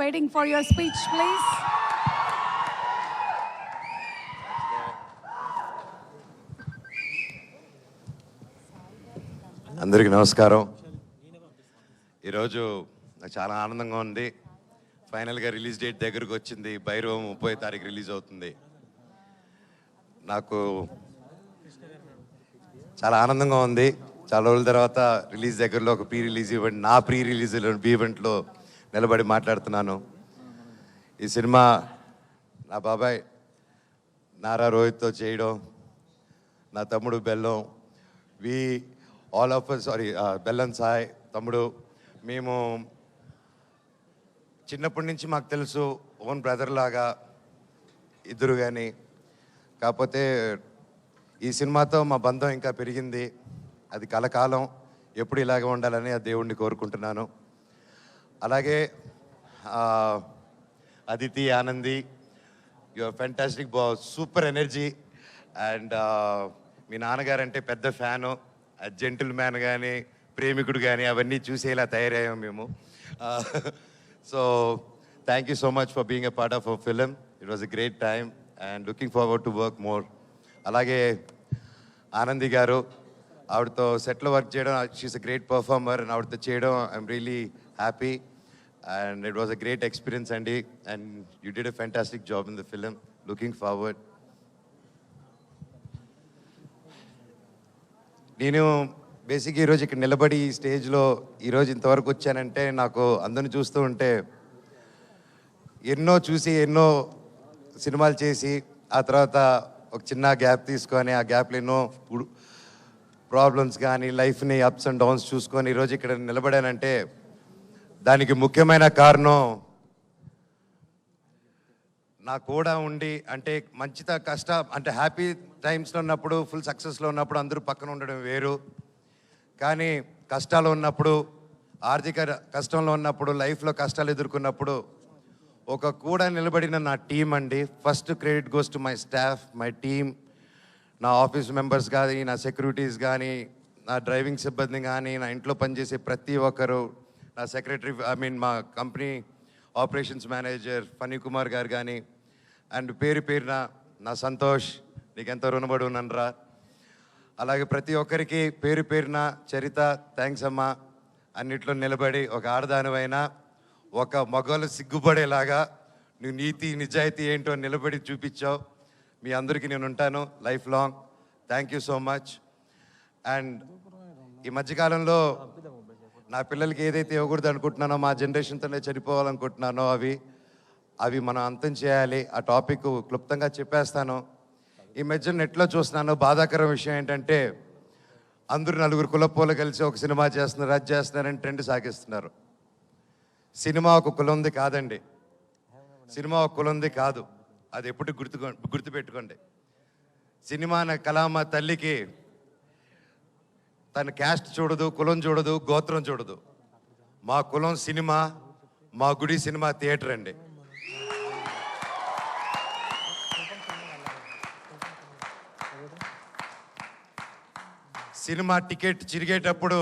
Waiting for your speech, please. అందరికీ నమస్కారం. ఈరోజు నాకు చాలా ఆనందంగా ఉంది. ఫైనల్గా రిలీజ్ డేట్ దగ్గరకు వచ్చింది. భైరవం ముప్పై తారీఖు రిలీజ్ అవుతుంది. నాకు చాలా ఆనందంగా ఉంది. చాలా రోజుల తర్వాత రిలీజ్ దగ్గరలో ఒక ప్రీ రిలీజ్ ఈవెంట్ నా ప్రీ రిలీజ్ ఈవెంట్లో నిలబడి మాట్లాడుతున్నాను. ఈ సినిమా నా బాబాయ్ నారా రోహిత్తో చేయడం నా తమ్ముడు బెల్లం వి ఆల్ ఆఫ్ సారీ బెల్లం సాయ్ తమ్ముడు మేము చిన్నప్పటి నుంచి మాకు తెలుసు ఓన్ బ్రదర్ లాగా ఇద్దరు కానీ కాకపోతే ఈ సినిమాతో మా బంధం ఇంకా పెరిగింది. అది కలకాలం ఎప్పుడు ఇలాగే ఉండాలని ఆ దేవుణ్ణి కోరుకుంటున్నాను. అలాగే అదితి ఆనంది యువర్ ఫెంటాస్టిక్ బా సూపర్ ఎనర్జీ అండ్ మీ నాన్నగారు అంటే పెద్ద ఫ్యాను జెంటిల్ మ్యాన్ కానీ ప్రేమికుడు కానీ అవన్నీ చూసేలా తయారయ్యాం మేము. So thank you so much for being a part of a film it was a great time and looking forward to work more అలాగే ఆనంది గారు ఆవిడతో సెట్లో వర్క్ చేయడం she's a great performer and ఆవిడతో చేయడం I'm really happy and it was a great experience అండి and you did a fantastic job in the film looking forward నేను basic ఈరోజు ఇక్కడ నిలబడి ఈ స్టేజ్లో ఈరోజు ఇంతవరకు వచ్చానంటే నాకు అందరిని చూస్తూ ఉంటే ఎన్నో చూసి ఎన్నో సినిమాలు చేసి ఆ తర్వాత ఒక చిన్న గ్యాప్ తీసుకొని ఆ గ్యాప్లో ఎన్నో ప్రాబ్లమ్స్ కానీ లైఫ్ని అప్స్ అండ్ డౌన్స్ చూసుకొని ఈరోజు ఇక్కడ నిలబడానంటే దానికి ముఖ్యమైన కారణం నా కూడా ఉండి అంటే మంచిత కష్ట అంటే హ్యాపీ టైమ్స్లో ఉన్నప్పుడు ఫుల్ సక్సెస్లో ఉన్నప్పుడు అందరూ పక్కన ఉండడం వేరు. కానీ కష్టాలు ఉన్నప్పుడు ఆర్థిక కష్టంలో ఉన్నప్పుడు లైఫ్లో కష్టాలు ఎదుర్కొన్నప్పుడు ఒక కూడా నిలబడిన నా టీం అండి. First credit goes to my staff my team నా ఆఫీస్ మెంబర్స్ కానీ నా సెక్యూరిటీస్ కానీ నా డ్రైవింగ్ సిబ్బంది కానీ నా ఇంట్లో పనిచేసే ప్రతి ఒక్కరు నా సెక్రటరీ ఐ మీన్ మా company operations manager Phani Kumar గారు కానీ అండ్ పేరు పేరున నా సంతోష్ నీకెంతో రుణపడి ఉన్నానరా అలాగే ప్రతి ఒక్కరికి పేరు పేరున చరిత థ్యాంక్స్ అమ్మా. అన్నిట్లో నిలబడి ఒక ఆడదానివైనా ఒక మగవాళ్ళు సిగ్గుపడేలాగా నువ్వు నీతి నిజాయితీ ఏంటో నిలబడి చూపించావు. మీ అందరికీ నేను ఉంటాను life long. Thank you so much. And ఈ మధ్యకాలంలో నా పిల్లలకి ఏదైతే ఇవ్వకూడదు అనుకుంటున్నానో మా జనరేషన్తోనే చనిపోవాలనుకుంటున్నానో అవి అవి మనం అంతం చేయాలి. ఆ టాపిక్ క్లుప్తంగా చెప్పేస్తాను. ఈ మధ్య నెట్లో చూస్తున్నాను బాధాకరం విషయం ఏంటంటే అందరూ నలుగురు కులపోలు కలిసి ఒక సినిమా చేస్తున్నారు అది చేస్తున్నారని ట్రెండ్ సాగిస్తున్నారు. సినిమా ఒక కులంది కాదండి. సినిమా ఒక కులంది కాదు. అది ఎప్పుడు గుర్తు గుర్తుపెట్టుకోండి. సినిమా అనే కళామ తల్లికి తన క్యాస్ట్ చూడదు కులం చూడదు గోత్రం చూడదు. మా కులం సినిమా మా గుడి సినిమా థియేటర్ అండి. సినిమా టికెట్ చిరిగేటప్పుడు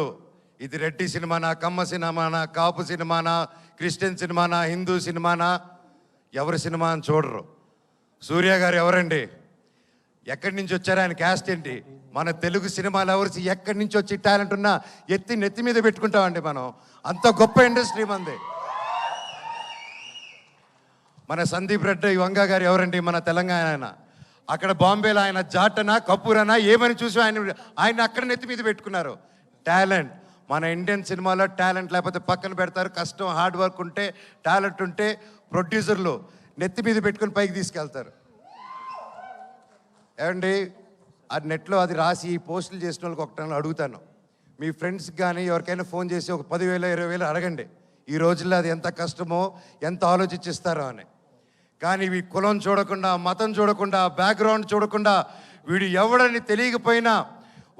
ఇది రెడ్డి సినిమానా కమ్మ సినిమానా కాపు సినిమానా క్రిస్టియన్ సినిమానా హిందూ సినిమానా? ఎవరి సినిమా అని చూడరు. సూర్య గారు ఎవరండి? ఎక్కడి నుంచి వచ్చారు ఆయన క్యాస్ట్ ఏంటి? మన తెలుగు సినిమాలు ఎవరు ఎక్కడి నుంచి వచ్చి టాలెంట్ ఉన్నా ఎత్తి నెత్తి మీద పెట్టుకుంటామండి మనం. అంత గొప్ప ఇండస్ట్రీ మంది. మన సందీప్ రెడ్డి వంగ గారు ఎవరండి మన తెలంగాణ ఆయన? అక్కడ బాంబేలో ఆయన జాటనా కపూరనా ఏమని చూసి ఆయన ఆయన అక్కడ నెత్తి మీద పెట్టుకున్నారు. టాలెంట్ మన ఇండియన్ సినిమాలో టాలెంట్ లేకపోతే పక్కన పెడతారు. కష్టం హార్డ్ వర్క్ ఉంటే టాలెంట్ ఉంటే ప్రొడ్యూసర్లు నెత్తి మీద పెట్టుకుని పైకి తీసుకెళ్తారు. ఏమండి? ఆ నెట్లో అది రాసి ఈ పోస్టులు చేసిన వాళ్ళకి ఒకటి అడుగుతాను. మీ ఫ్రెండ్స్కి కానీ ఎవరికైనా ఫోన్ చేసి ఒక పదివేలు ఇరవై వేలు అడగండి. ఈ రోజుల్లో అది ఎంత కష్టమో ఎంత ఆలోచించిస్తారో అని. కానీ ఇవి కులం చూడకుండా మతం చూడకుండా బ్యాక్గ్రౌండ్ చూడకుండా వీడు ఎవడని తెలియకపోయినా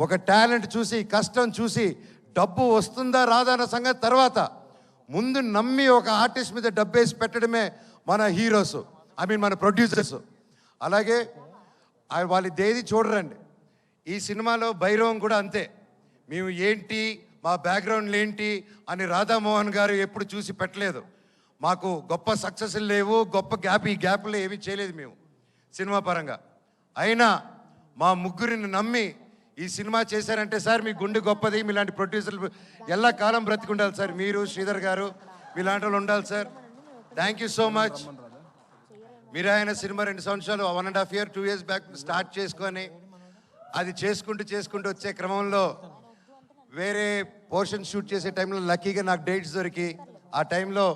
ఒక టాలెంట్ చూసి కష్టం చూసి డబ్బు వస్తుందా రాదా అన్న సంగతి తర్వాత ముందు నమ్మి ఒక ఆర్టిస్ట్ మీద డబ్బేసి పెట్టడమే మన హీరోస్ ఐ మీన్ మన ప్రొడ్యూసర్స్ అలాగే ఆ- వాళ్ళు దేది చూడరండి. ఈ సినిమాలో భైరవం కూడా అంతే. మేము ఏంటి మా బ్యాక్గ్రౌండ్లు ఏంటి అని రాధామోహన్ గారు ఎప్పుడు చూసి పెట్టలేదు. మాకు గొప్ప సక్సెస్ లేవు గొప్ప గ్యాప్ ఈ గ్యాప్లో ఏమీ చేయలేదు మేము సినిమా పరంగా. అయినా మా ముగ్గురిని నమ్మి ఈ సినిమా చేశారంటే సార్ మీ గుండె గొప్పది మీలాంటి ప్రొడ్యూసర్లు ఎలా కాలం బ్రతికుండాలి సార్? మీరు శ్రీధర్ గారు మీలాంటి వాళ్ళు ఉండాలి sir. Thank you so much మీరు ఆయన సినిమా రెండు సంవత్సరాలు one and half year two years back start చేసుకొని అది చేసుకుంటూ చేసుకుంటూ వచ్చే క్రమంలో వేరే పోర్షన్ షూట్ చేసే టైంలో లక్కీగా నాకు డేట్స్ దొరికి ఆ టైంలో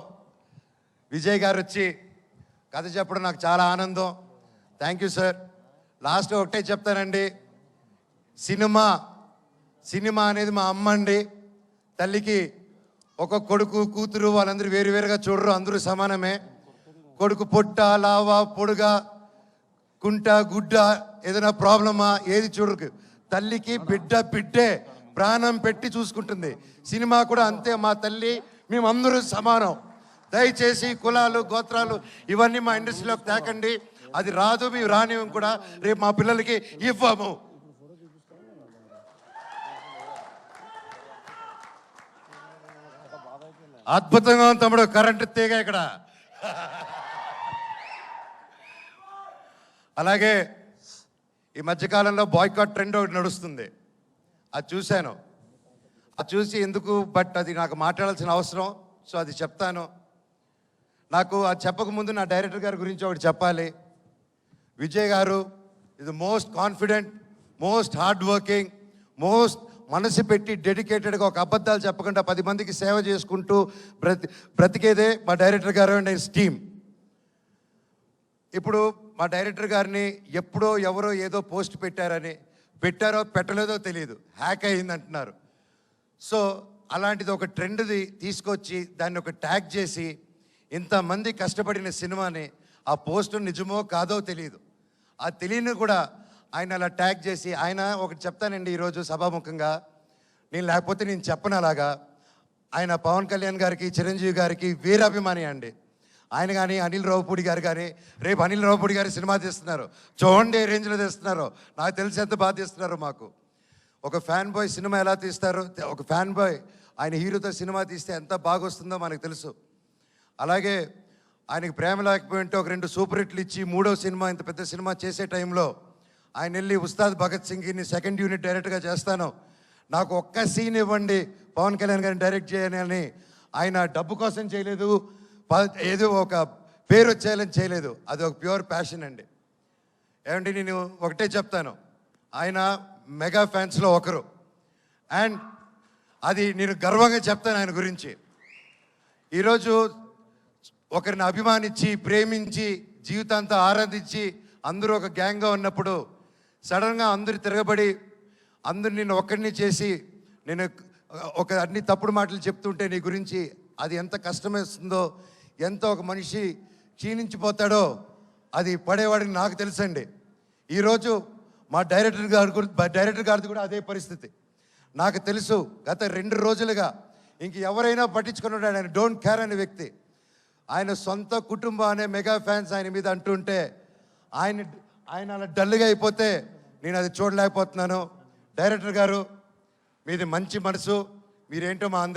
విజయ్ గారు వచ్చి కథ చెప్పడం నాకు చాలా ఆనందం. థ్యాంక్ యూ సార్ లాస్ట్ ఒకటే చెప్తానండి. సినిమా సినిమా అనేది మా అమ్మ అండి. తల్లికి ఒక కొడుకు కూతురు వాళ్ళందరూ వేరు వేరుగా చూడరు అందరూ సమానమే. కొడుకు పొట్ట లావా పొడుగా కుంట గుడ్డ ఏదైనా ప్రాబ్లమా? ఏది చూడరు తల్లికి బిడ్డ బిడ్డే ప్రాణం పెట్టి చూసుకుంటుంది. సినిమా కూడా అంతే మా తల్లి మేమందరూ సమానం. దయచేసి కులాలు గోత్రాలు ఇవన్నీ మా ఇండస్ట్రీలోకి తేకండి. అది రాదు మేము రానివ్వం కూడా. రేపు మా పిల్లలకి ఇవ్వము. అద్భుతంగా ఉంది తమ్ముడు. కరెంటు తీగ ఇక్కడ. అలాగే ఈ మధ్యకాలంలో బాయ్కాట్ ట్రెండ్ ఒకటి నడుస్తుంది. అది చూశాను. అది చూసి ఎందుకు బట్ అది నాకు మాట్లాడాల్సిన అవసరం సో అది చెప్తాను. నాకు అది చెప్పకముందు నా డైరెక్టర్ గారి గురించి ఒకటి చెప్పాలి. విజయ్ గారు ఇది most confident most hard working most మనసు పెట్టి డెడికేటెడ్గా ఒక అబద్ధాలు చెప్పకుండా పది మందికి సేవ చేసుకుంటూ బ్రతి బ్రతికేదే మా డైరెక్టర్ గారు అండ్ టీమ్ ఇప్పుడు మా డైరెక్టర్ గారిని ఎప్పుడో ఎవరో ఏదో పోస్ట్ పెట్టారని పెట్టారో పెట్టలేదో తెలియదు. హ్యాక్ అయింది అంటున్నారు సో అలాంటిది ఒక ట్రెండ్ది తీసుకొచ్చి దాన్ని ఒక ట్యాగ్ చేసి ఇంతమంది కష్టపడిన సినిమాని ఆ పోస్టు నిజమో కాదో తెలియదు. ఆ తెలియని కూడా ఆయన అలా ట్యాగ్ చేసి ఆయన ఒకటి చెప్తానండి ఈరోజు సభాముఖంగా. నేను లేకపోతే నేను చెప్పను అలాగా. ఆయన పవన్ కళ్యాణ్ గారికి చిరంజీవి గారికి వీరాభిమాని అండి. ఆయన కానీ అనిల్ రావుపూడి గారు కానీ రేపు అనిల్ రావుపూడి గారి సినిమా తీస్తున్నారు. చూడండి ఏ రేంజ్లో తీస్తున్నారు. నాకు తెలిసి ఎంత బాగా తీస్తున్నారు మాకు. ఒక ఫ్యాన్ బాయ్ సినిమా ఎలా తీస్తారు? ఒక ఫ్యాన్ బాయ్ ఆయన హీరోతో సినిమా తీస్తే ఎంత బాగొస్తుందో మనకు తెలుసు. అలాగే ఆయనకి ప్రేమ లేకపోయింటే ఒక రెండు సూపర్ హిట్లు ఇచ్చి మూడో సినిమా ఇంత పెద్ద సినిమా చేసే టైంలో ఆయన వెళ్ళి ఉస్తాద్ భగత్ సింగ్ని సెకండ్ యూనిట్ డైరెక్ట్గా చేస్తాను. నాకు ఒక్క సీన్ ఇవ్వండి. పవన్ కళ్యాణ్ గారిని డైరెక్ట్ చేయాలని ఆయన డబ్బు కోసం చేయలేదు. ఏదో ఒక పేరు వచ్చేయాలని చేయలేదు. అది ఒక ప్యూర్ ప్యాషన్ అండి. ఏమంటే నేను ఒకటే చెప్తాను. ఆయన మెగా ఫ్యాన్స్లో ఒకరు. అండ్ అది నేను గర్వంగా చెప్తాను ఆయన గురించి. ఈరోజు ఒకరిని అభిమానించి ప్రేమించి జీవితాంతా ఆరాధించి అందరూ ఒక గ్యాంగ్గా ఉన్నప్పుడు సడన్గా అందరు తిరగబడి అందరు నిన్ను ఒక్కడిని చేసి నేను ఒక అన్ని తప్పుడు మాటలు చెప్తుంటే నీ గురించి అది ఎంత కష్టమేస్తుందో ఎంత ఒక మనిషి క్షీణించిపోతాడో అది పడేవాడికి నాకు తెలుసండి. ఈరోజు మా డైరెక్టర్ గారి గురించి డైరెక్టర్ గారిది కూడా అదే పరిస్థితి. నాకు తెలుసు గత రెండు రోజులుగా ఇంక ఎవరైనా పట్టించుకున్నాడు ఆయన డోంట్ కేర్ అనే వ్యక్తి. ఆయన సొంత కుటుంబం అనే మెగా ఫ్యాన్స్ ఆయన మీద అంటుంటే ఆయన ఆయన అలా డల్గా అయిపోతే నేను అది చూడలేకపోతున్నాను. డైరెక్టర్ గారు మీది మంచి మనసు. మీరేంటో మా అందరి